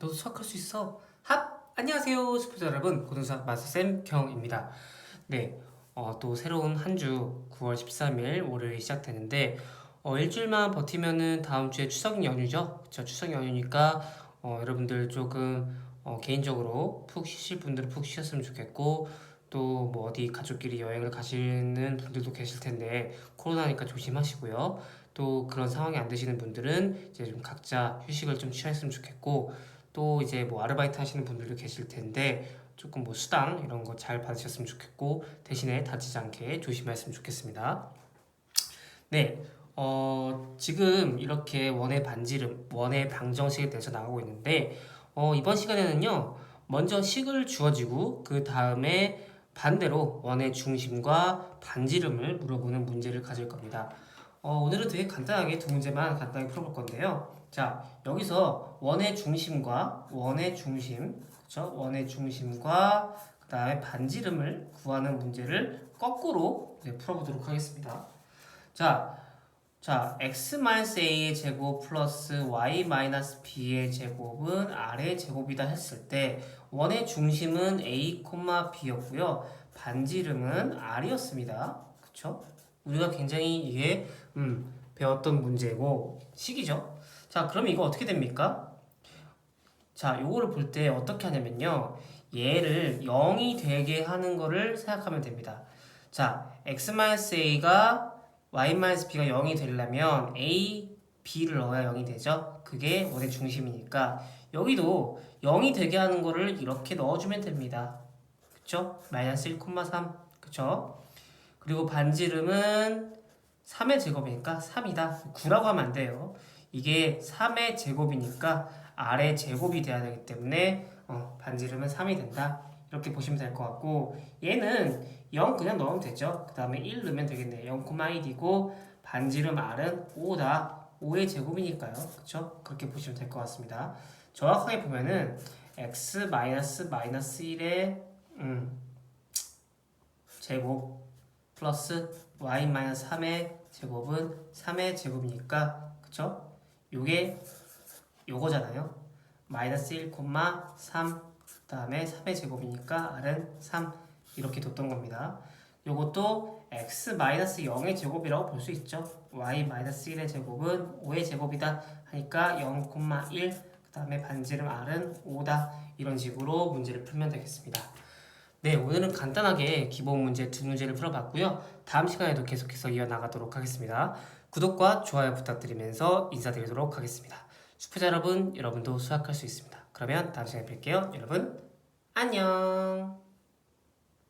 너도 수학할 수 있어. 합! 안녕하세요, 스포츠 여러분. 고등수학 마스쌤 경입니다. 네, 어, 또 새로운 한 주 9월 13일 월요일 시작되는데 어, 일주일만 버티면은 다음 주에 추석 연휴죠. 저 추석 연휴니까 어, 여러분들 조금 어, 개인적으로 푹 쉬실 분들은 푹 쉬셨으면 좋겠고 또 뭐 어디 가족끼리 여행을 가시는 분들도 계실 텐데 코로나니까 조심하시고요. 또 그런 상황이 안 되시는 분들은 이제 좀 각자 휴식을 좀 취하셨으면 좋겠고 또 이제 뭐 아르바이트 하시는 분들도 계실 텐데 조금 뭐 수당 이런 거 잘 받으셨으면 좋겠고 대신에 다치지 않게 조심하셨으면 좋겠습니다. 네, 어, 지금 이렇게 원의 반지름, 원의 방정식에 대해서 나가고 있는데 어, 이번 시간에는요 먼저 식을 주어지고 그 다음에 반대로 원의 중심과 반지름을 물어보는 문제를 가질 겁니다. 어, 오늘은 되게 간단하게 두 문제만 간단하게 풀어볼 건데요. 자, 여기서 원의 중심과 원의 중심, 그렇죠? 원의 중심과 그 다음에 반지름을 구하는 문제를 거꾸로 이제 풀어보도록 하겠습니다. 자, 자, x-a의 제곱 플러스 y-b의 제곱은 r의 제곱이다 했을 때 원의 중심은 a, b였고요. 반지름은 r이었습니다. 그쵸? 우리가 굉장히 이게 음, 배웠던 문제고 식이죠. 자, 그럼 이거 어떻게 됩니까? 자, 요거를 볼 때 어떻게 하냐면요. 얘를 0이 되게 하는 거를 생각하면 됩니다. 자, x-a가 y-b가 0이 되려면 a, b를 넣어야 0이 되죠. 그게 원의 중심이니까 여기도 0이 되게 하는 거를 이렇게 넣어주면 됩니다. 그쵸? 마이너스 1,3 그쵸? 그리고 반지름은 3의 제곱이니까 3이다. 9라고 하면 안 돼요. 이게 3의 제곱이니까 아래 제곱이 돼야 되기 때문에 어, 반지름은 3이 된다. 이렇게 보시면 될 것 같고 얘는 0 그냥 넣으면 되죠. 그 다음에 1 넣으면 되겠네요. 0,1이고 반지름 R은 5다. 5의 제곱이니까요. 그쵸? 그렇게 보시면 될 것 같습니다. 정확하게 보면은 x 마이너스 마이너스 1의 음, 제곱 플러스 y 마이너스 3의 제곱은 3의 제곱이니까 그쵸? 요게 요거잖아요. 마이너스 1,3 그다음에 3의 제곱이니까 r은 3 이렇게 뒀던 겁니다. 요것도 x 마이너스 0의 제곱이라고 볼 수 있죠. y 마이너스 1의 제곱은 5의 제곱이다 하니까 0,1 그 다음에 반지름 r은 5다 이런 식으로 문제를 풀면 되겠습니다. 네, 오늘은 간단하게 기본 문제 두 문제를 풀어봤고요. 다음 시간에도 계속해서 이어나가도록 하겠습니다. 구독과 좋아요 부탁드리면서 인사드리도록 하겠습니다. 수포자 여러분, 여러분도 수학할 수 있습니다. 그러면 다음 시간에 뵐게요. 여러분, 안녕!